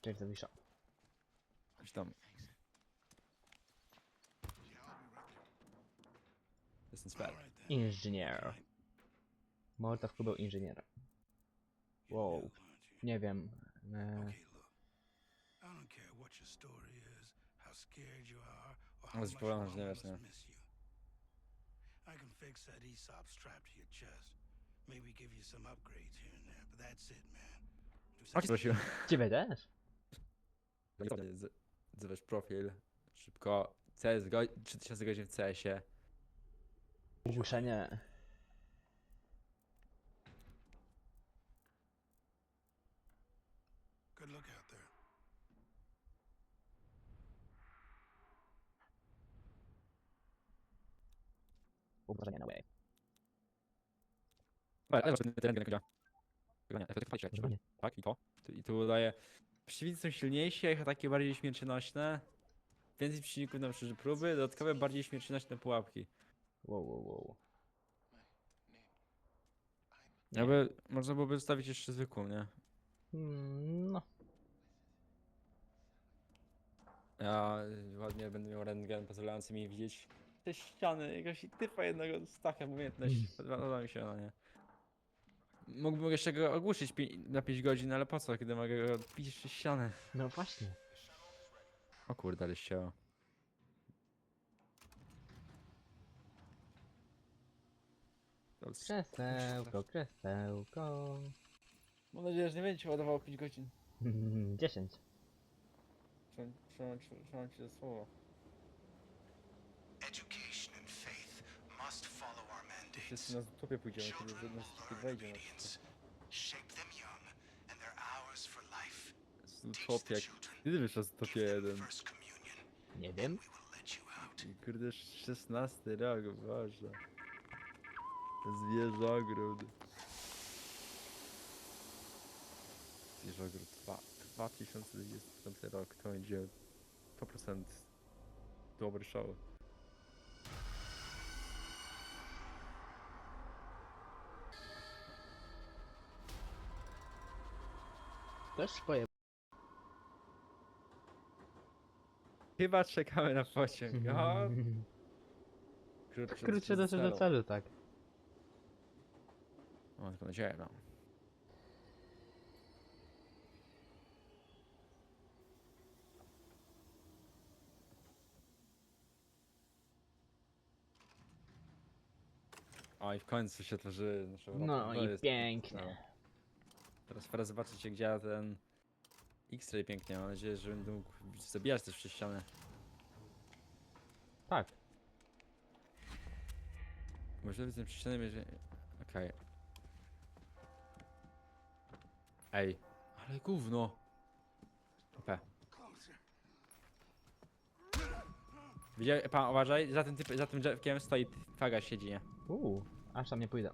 Cześć, zawisza. Gdzieś tam. Jestem spad. Inżynier. Molotov był inżynierem. Wow. Nie wiem. E, Okay, look. I don't care what your story is, how scared you are, or how Ale much ci powiem, że nie all wiesz, of nie? us miss you. I can fix that ESOP strap to your chest. Maybe give you some upgrades here and there, but that's it, man. Chodź, ciebie też? Zobacz profil. Szybko. CS, go 3000 godzin w CS-ie. Ogłuszenie. Good look out there. Obrażenia na way. Ale, ale fajnie. Używanie. Tak, i to. Tu- I tu daje. Przeciwnicy są silniejsi, a ich ataki bardziej śmiercionośne. Więcej przeciwników na przykład próby, dodatkowe bardziej śmiercionośne pułapki. Wow, wow, wow. Jakby można byłoby zostawić jeszcze zwykłą, nie? Mm, No. Ja y, ładnie będę miał rentgen pozwalający mi widzieć te ściany, jakiegoś typa jednego z takiem umiejętności. Podoba mi się ona, nie? Mógłbym jeszcze go ogłuszyć pi- na 5 godzin, ale po co, kiedy mogę go pić przez ścianę? No właśnie. O kurde, ale ścięło. Krzesełko, krzesełko. Mam nadzieję, że nie będzie ładowało 5 godzin. 10. Trzymam, trzymam, za słowo. Education and faith must follow Wszyscy na topie pójdziemy, kiedy will tu learn wejdzie. Z topie, the jak... Kiedy wyszło z topie Give them 1? first communion. Nie wiem. Kurde, 16 rok, Boże. Zwierzogród. Zwierzogród 2. 2025 rok to będzie 100% dobry show. Też swoje. Chyba czekamy na pociąg. O, krótsze, Krótsze do do celu, tak. O, tylko nadzieję, no. O, i w końcu się tworzy nasze Europa. No To i jest- pięknie. Teraz pora zobaczyć, jak działa ten X-ray pięknie. Mam nadzieję, że będę mógł zabijać też przez ścianę. Tak. Możliwe z tym przeczytanym, jeżeli... Okej. Ej, ale gówno. P. Widział, pan, uważaj, za tym, typ, za tym drzewkiem stoi faga siedzi, nie? Uuu, aż tam nie pójdę.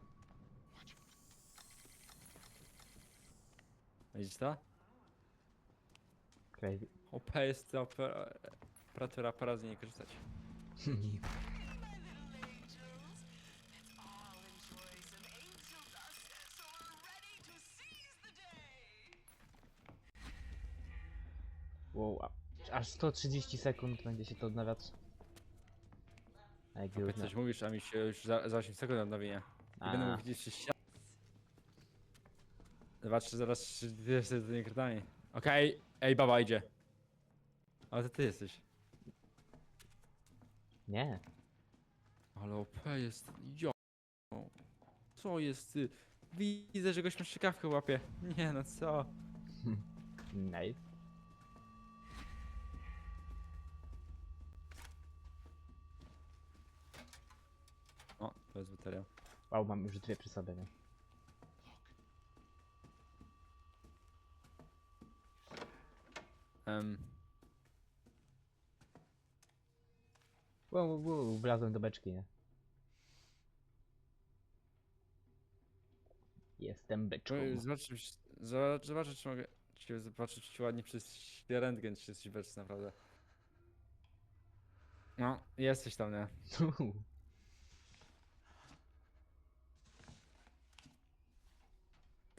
Widzisz to? Crazy. OP jest to opera- operatora para z niej korzystać. wow, a, aż 130 sekund będzie się to odnawiać. Ej, Jak coś mówisz, a mi się już za, za 8 sekund odnowi, nie? I będę A. przez ścianę. Zobaczcie zaraz, czy ty jesteś z tymi kartami. Okej, ej, baba idzie. Ale to ty jesteś. Nie. Ale OP jest. Jo. Co jest ty? Widzę, że goś ma strzykawkę łapie. Nie no co? Nice. O, to jest bateria. Wow, mam już dwie przy sobie, nie? Um, Wow, wow, wow, wlazłem do beczki, nie? Jestem beczką. zobaczę, zobaczę, czy mogę. Czy zobaczyć, czy ładnie przez rentgen, czy jesteś beczny naprawdę. No, jesteś tam, nie?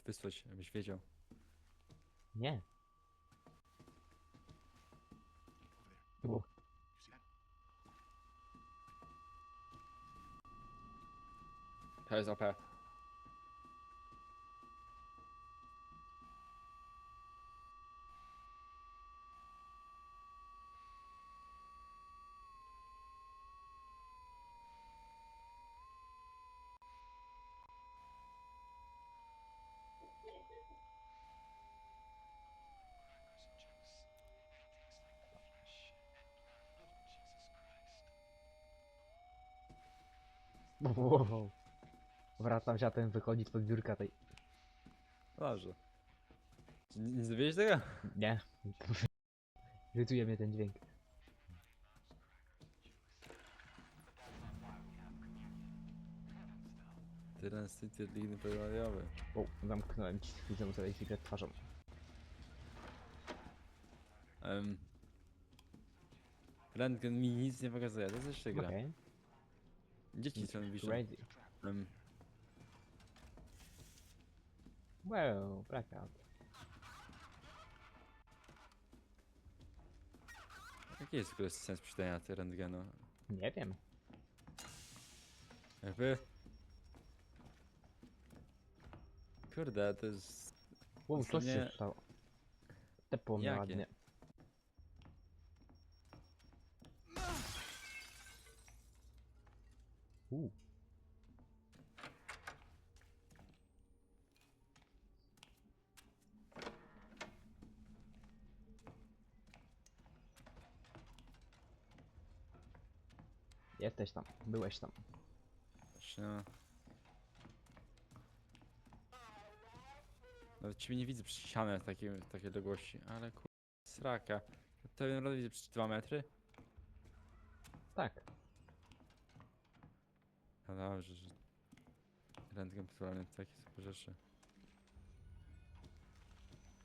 Wysłać, abyś wiedział. Nie. Cool. How's our path? Wow. Wracam się, a ten wychodzi spod biurka tej. Dobrze. Czy Nie, nie zrobiłeś tego? Nie. Irytuje mnie ten dźwięk. Transity ligny pedaliowy. O, zamknąłem ci, widzę sobie chwilę twarzą. Um, Rentgen mi nic nie pokazuje, to jest jeszcze gra. Okej. Dzieci są wiszą. Crazy. Um, Wow, blackout. jaki jest w ogóle sens czytania tego rentgenu? Nie wiem. Jakby... Kurde, to jest... Wow, coś się stało. Mnie Jakie? ładnie. U. Jesteś tam, byłeś tam. Właśnie... Nawet ciebie nie widzę przez ścianę w takiej, w takiej odległości, ale kur... sraka. To widzę przez 2 metry? Tak. No dobrze, że... Rentgen pluralny, takie super rzeczy.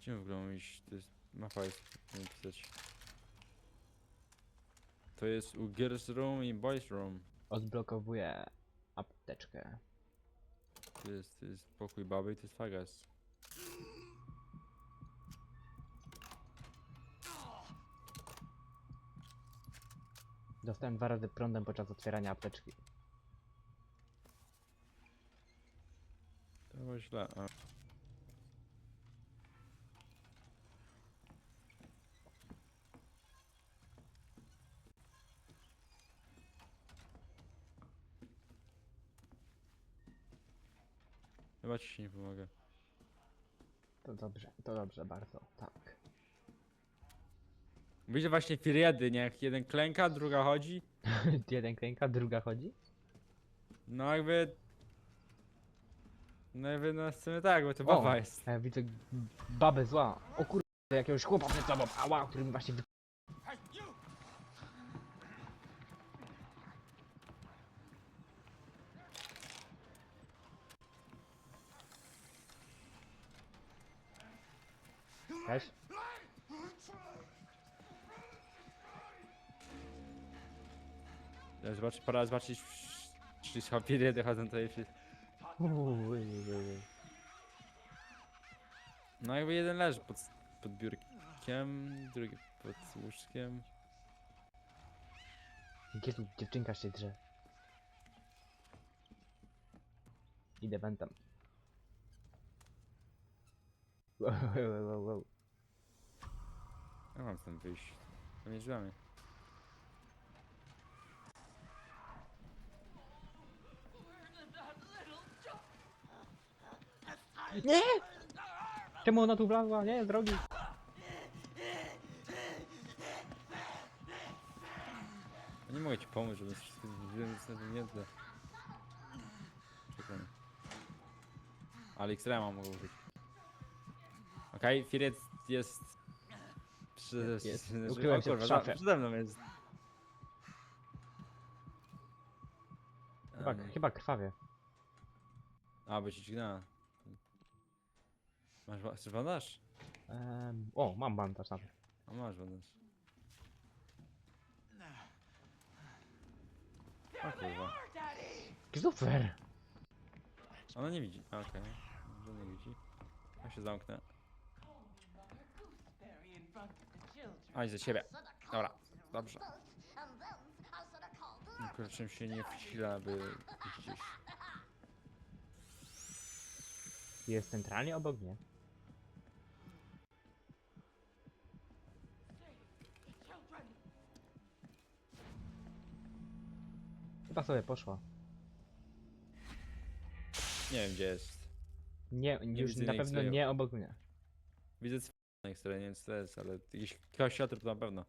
Gdzie w ogóle mam iść? To jest... Mapa jest... nie pisać. To jest u Girls Room i Boys Room. Odblokowuję apteczkę. To jest, to jest pokój baby i to jest fagas. Dostałem dwa razy prądem podczas otwierania apteczki. Było źle. A. Chyba ci się nie pomogę. To dobrze, to dobrze bardzo, tak. Widzę właśnie firiedy, nie? Jak jeden klęka, druga chodzi. Jeden klęka, druga chodzi? No jakby... No jakby no w sumie tak, bo to baba jest. Ja widzę babę zła. O kur... jakiegoś chłopa przed sobą. Ała, który mi właśnie wy... Cześć. Ja zobacz, pora zobaczyć, czy są firiedy chodzą tutaj. No jakby jeden leży pod, pod biurkiem, drugi pod łóżkiem. Jezu, dziewczynka się drze. Idę wentem. Wow, wow, wow, wow. Ja mam stąd wyjść. To nie drzwiami. Nie! Czemu ona tu wlazła? Nie, z drogi. Ja nie mogę ci pomóc, żeby wszystko zrobiłem zamknięte. Czekaj. Ale X-Rama mogę użyć. Okej, okay, Firiec jest... Przy, Jest. przy- Ukryłem o się w kurwa, szafie. za- Przede mną jest. Chyba, chyba krwawie. A, by ci dźgnęła. Masz ba- chcesz bandaż? Em, o, mam bandaż na to. A masz bandaż. O kurwa. Super! Ona nie widzi. A, Okej. Okay. nie widzi. Ja się zamknę. Aj, za ciebie. Dobra, dobrze. Tylko czym się nie wsila, by iść gdzieś. Jest centralnie obok mnie. Chyba sobie poszła. Nie wiem gdzie jest. Nie, Nie już widzę na pewno swojego. nie obok mnie. Widzę c- na ich stronie, nie wiem co to jest, ale jakiś kościotr to na pewno.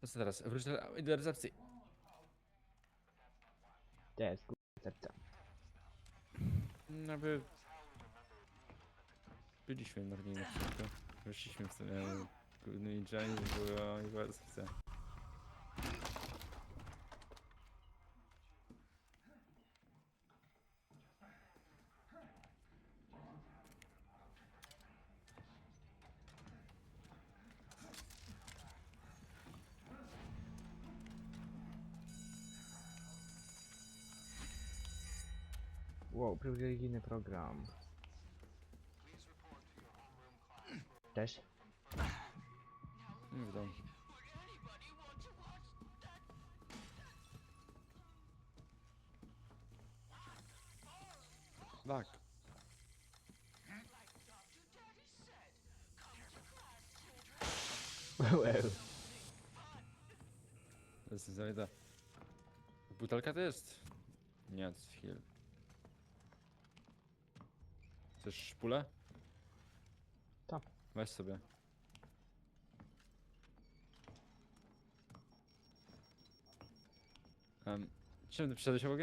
To co teraz? Wróć do, idę do recepcji. To jest kurwa recepcja. No by... Byliśmy na Rninie wszystko. Wyszliśmy w sumie. No i była i była recepcja. Wow, program. Cześć. Nie w domu. Tak. Wow. To jest niesamowite. Butelka to jest? Nie, to jest heal. Chcesz szpulę? Weź sobie. Um, czym ty przyszedłeś obok?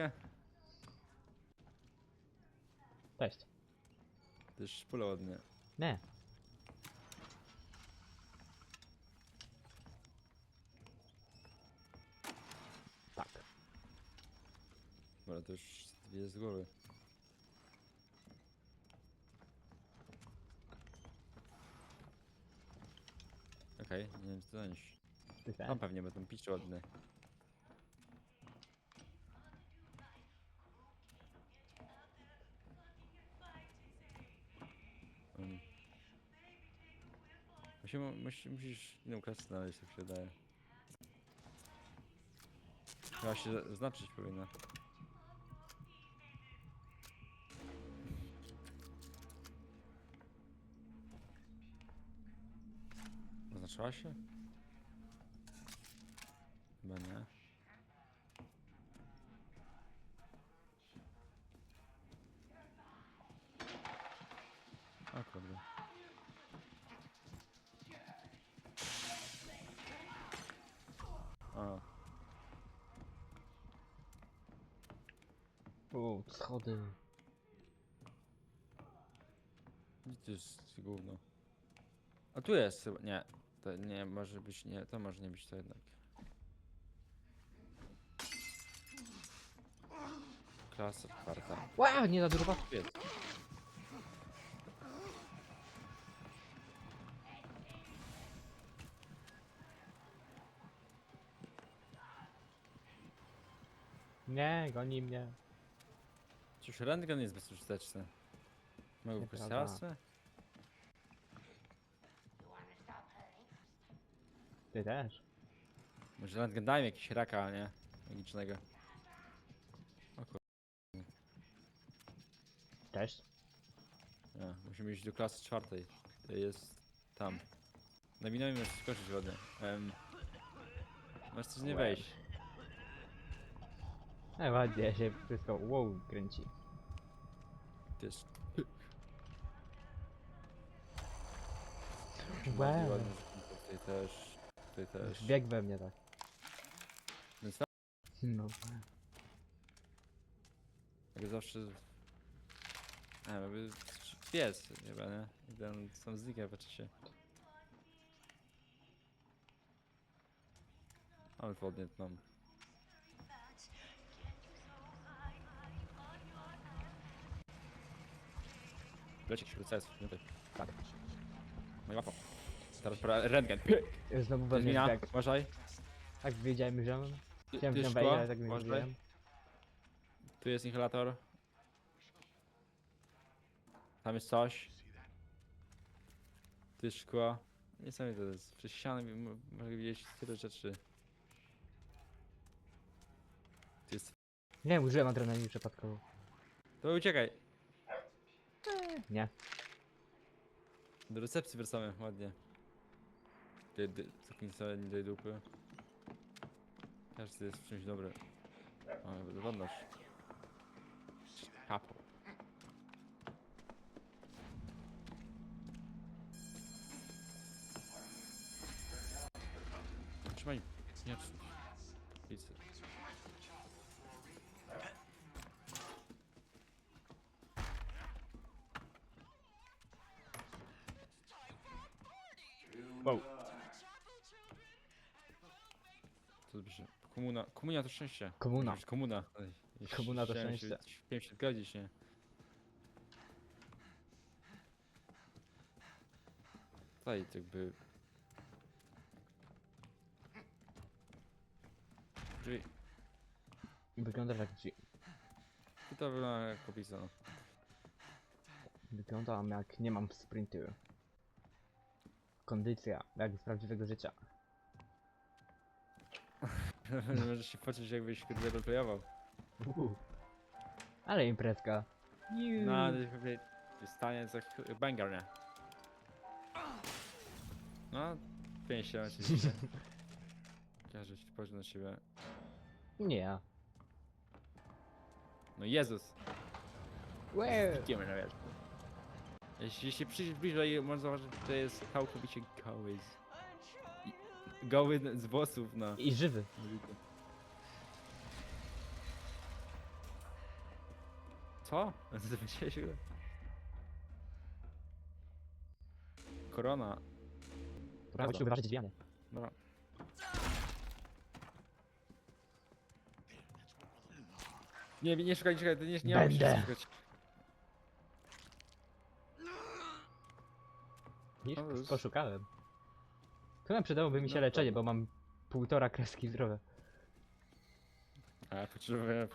Cześć. To jest szpula ładnie. Nie. Tak. Dobra, to już dwie z głowy. Okej, nie wiem co też. Tam pewnie będą pić ładny. Um. Musimy, musi, musisz inną klasę znaleźć, tak się wydaje. Chyba się za- znaczyć powinna. Oznaczyła się? Chyba nie. O kurde. A, O, schody. jest gówno? A tu jest chyba, nie. To nie może być, nie, to może nie być to jednak. Klasa czwarta. Wow, nie dużo was. Jest. Nie, goni mnie. Cóż, rentgen jest bezużyteczny. Mogę Nieprawda. rasę? Ty też. Może daj mi jakiegoś raka, nie? Magicznego. Nie, musimy iść do klasy czwartej. To jest tam. Na minę możesz skoczyć ładnie. Um, masz coś nie wejść. E, ładnie się wszystko wow kręci. To jest... Wow. Ładnie, Tutaj też. Tutaj też. Bieg we mnie tak. Więc tak, No. jak zawsze... Nie wiem, jakby pies chyba, nie? I ten sam znika patrzy się. Ale ładnie to mam. Leci jakiś procesor, nie ty. Tak. No i łatwo. Teraz pora rentgen. Znowu To we jest mnie bieg. uważaj. Tak wiedziałem, że on... Tu- Chciałem tu nią jest wejść, ale tak nie uważaj. Tu jest inhalator. Tam jest coś. Tu jest szkło. Niesamowite to jest. Przez ścianę m- mogę widzieć tyle rzeczy. To jest... Nie, użyłem adrenaliny przypadkowo. To uciekaj! Nie. Do recepcji wracamy, ładnie. Ty, Zaklincowe nie daj dupy. Każdy jest w czymś dobry. O, wyglądasz. Kapo. Trzymaj. Nie. Pizzy. Wow. Komuna. Komunia to szczęście. Komuna. Komuna. Komuna to chciałem się- szczęście. Chciałem się zgodzić, nie? Tutaj jakby... Drzwi. Wygląda jak drzwi. I to wygląda jak opisano. Wyglądam jak nie mam sprintu. Kondycja, jak z prawdziwego życia. Możesz się poczuć jakbyś kurde roleplayował. Ale imprezka. No, ale pewnie stanie za ch- banger, nie? No, pięć oczywiście. Każdy się spojrzy na siebie. Nie ja. No Jezus! Łe. Idziemy na wiatr. Jeśli się przyjrzeć bliżej, można zauważyć, że to jest całkowicie goły z... i- Goły z włosów na... I żywy. Co? Go? Korona. Prawo ci wyważyć drzwiami. Dobra. Nie, nie szukaj, nie szukaj, nie, nie mam się Będę. szukać. Widzisz, O, już. poszukałem. Chyba przydałoby mi się No leczenie, to- bo mam półtora kreski zdrowia. A ja potrzebuję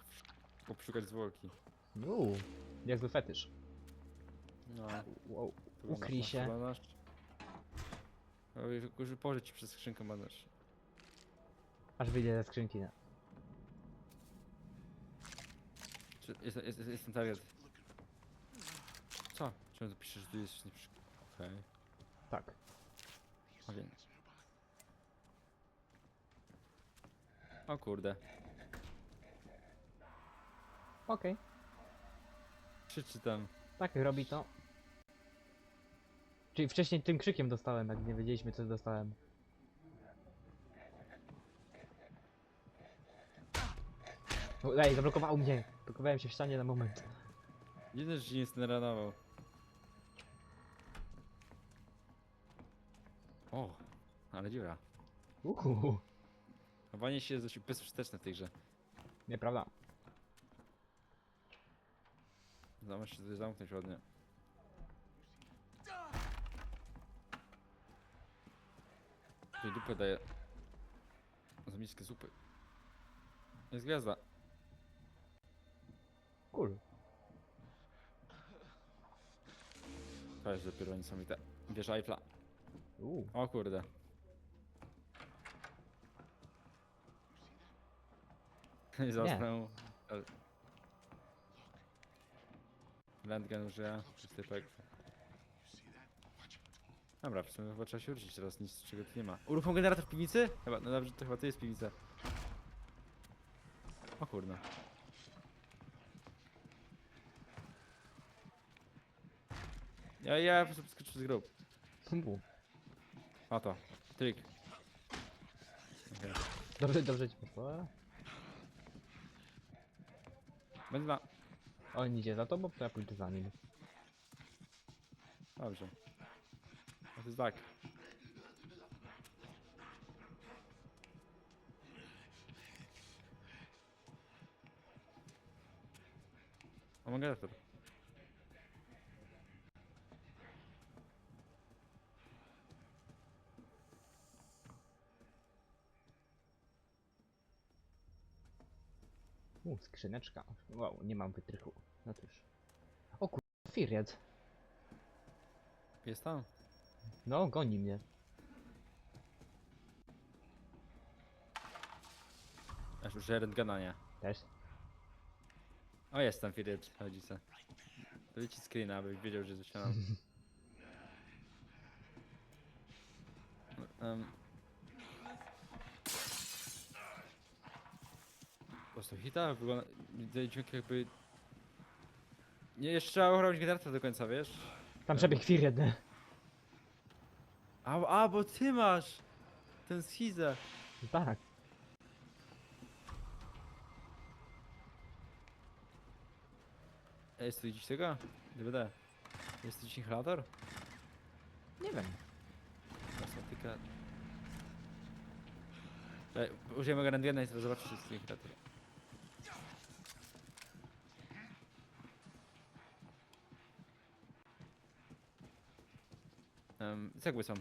poszukać zwłoki. Uuu, niezły fetysz. No. Wow. Ukryj masz się. bandaż? Oj, tylko, że położę ci przez skrzynkę bandaż. Aż wyjdzie ze skrzynki. Nie? Czy- Jest, jest, jest, jest ten target. Co? Czemu tu piszesz, że tu jest nie przy... Okej. Tak. Okay. O kurde. Okej. Krzyczy tam. Tak, robi to. Czyli wcześniej tym krzykiem dostałem, jak nie wiedzieliśmy co dostałem. Ej, zablokował mnie. Blokowałem się w ścianie na moment. Dziwne, że się nie stenranował. O, ale dziura. Uhu. Chowanie się jest dość bezużyteczne w tej grze. Nieprawda. Zamiast się tutaj zamknąć ładnie. Tutaj dupę daje. Miskę zupy. Jest gwiazda. Cool. To jest dopiero niesamowite. Wieża Eiffla. Uuu. O kurde. zasnął. ale- Landgun użyja. Typek. Dobra, w sumie chyba trzeba się wrócić teraz, nic czego tu nie ma. Uruchom generator w piwnicy? Chyba, no dobrze, to chyba to jest piwnica. O kurde. Ja, ja po prostu skoczę z grób. Uuu. Oto. Trik. Okay. Dobrze, dobrze ci poszło. Będę na... On idzie za tobą, to ja pójdę za nim. Dobrze. To jest tak. O, mam U, skrzyneczka. Wow, nie mam wytrychu. No cóż. O kur... Firiec. Pies tam? No, goni mnie. Aż już rentgenania. Też? O, jestem tam Firiec, chodzi se. To ci screena, abyś wiedział, że coś tam. um, Po prostu hita wygląda... Dźwięk jakby... Nie, jeszcze trzeba uchronić generator do końca, wiesz? Tam przebieg chwil jeden. A, a, bo ty masz! Ten schizę. Tak. Ej, Jest tu gdzieś tego? DVD. Jest tu gdzieś inhalator? Nie wiem. Kosmetyka. Użyjemy go rentgena i zobaczyć, czy jest inhalator. Um, cegły są.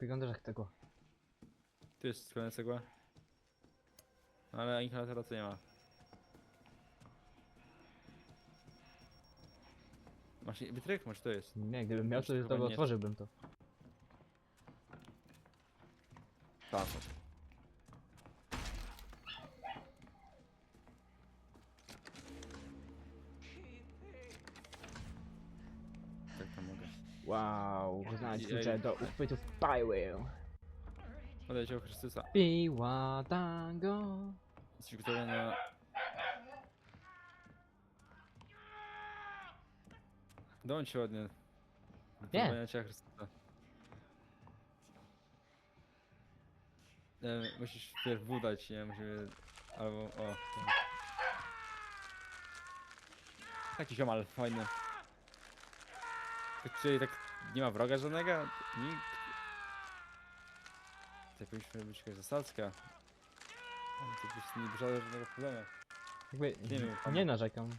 Wyglądasz jak tego. Tu jest sklepione cegła. Ale inhalatora tu nie ma. Masz wytryk? Może to jest? Nie, gdybym miał, to, Chyba to nie. otworzyłbym to. Tak. Tak to mogę. Klucze do uchwytów Pyrewheel. Odejdź o Chrystusa. Piła tango. Jesteś gotowy na... Dołącz się ładnie. Nie. Cię Chrystusa. Nie, musisz pierw wudać, nie? Musimy... Albo... O. Taki ziomal, fajny. Tak, czyli tak nie ma wroga żadnego? Nikt? To powinniśmy być jakaś zasadzka. Ale To byś nie brzała żadnego problemu. Jakby, Nie wiem, tam- nie narzekam.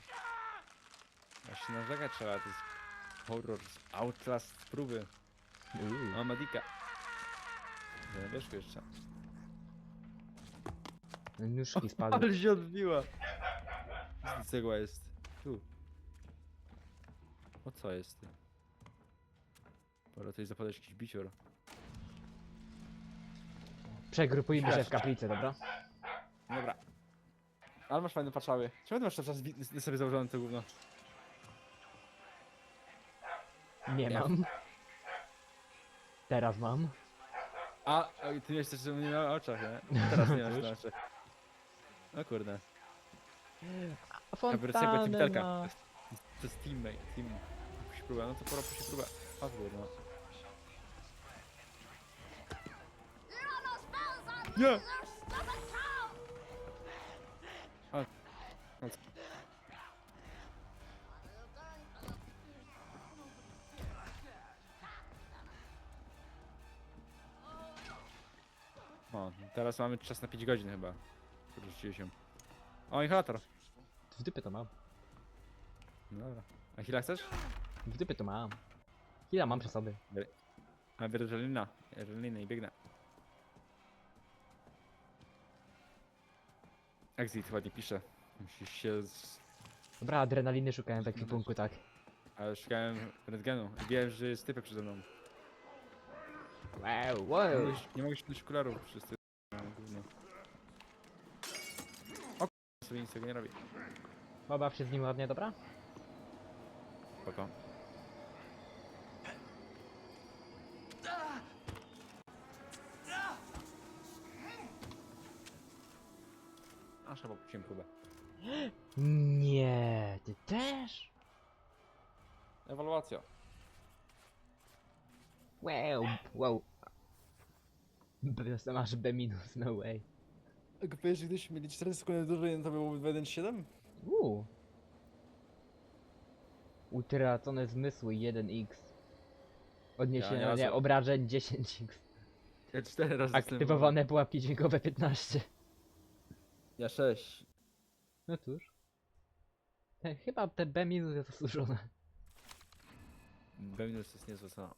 Właśnie narzekać trzeba, to jest horror z Outlast z próby. Uuu. Mam Madika. Nie jeszcze. Nóżki spadły. Ale się odbiła. Cegła jest. Tu. O co jest ty? Pora tutaj zapadać jakiś bicior. Przegrupujmy się w kaplicy, dobra? Dobra. Ale masz fajne patrzały. Czemu ty masz cały czas wi- sobie założone to gówno? Nie Ja- mam. Teraz mam. A, oj, ty miałeś też że mnie na oczach, nie? Teraz nie masz na oczach. O kurde. To ma. jest, to jest teammate, team. Puść próbę, no to pora puścić próbę. O kurno. Nie! O, teraz mamy czas na 5 godzin chyba. Rzuciłem się. O, inhalator. W dupy to mam. No dobra. A chwila chcesz? W dupy to mam. Chwila mam przy sobie. A adrenalina. Adrenalina i biegnę. Exit ładnie pisze. Musisz się z... Dobra, adrenaliny szukałem w ekwipunku, tak. Ale szukałem rentgenu i wiem, że jest typek przede mną. Wow, Nie wow. mogę, się- nie mogę się dać okularów wszyscy. No, gówno. O k***a, sobie nic tego nie robi. Pobaw się z nim ładnie, dobra? Spoko. Aż chyba puściłem próbę. Nie, ty też? Ewaluacja. Wow, wow. B, masz B minus, no way. Jak powiesz, że gdybyśmy mieli 4 sekundy dłużej, to byłoby 1.7? Uuu. Utracone zmysły 1x. Odniesienie Ja nie obrażeń 10x. Ja 4 razy Aktywowane pułapki dźwiękowe 15. Ja 6. No cóż. Chyba te B minus jest zasłużone. B minus jest niezłe co.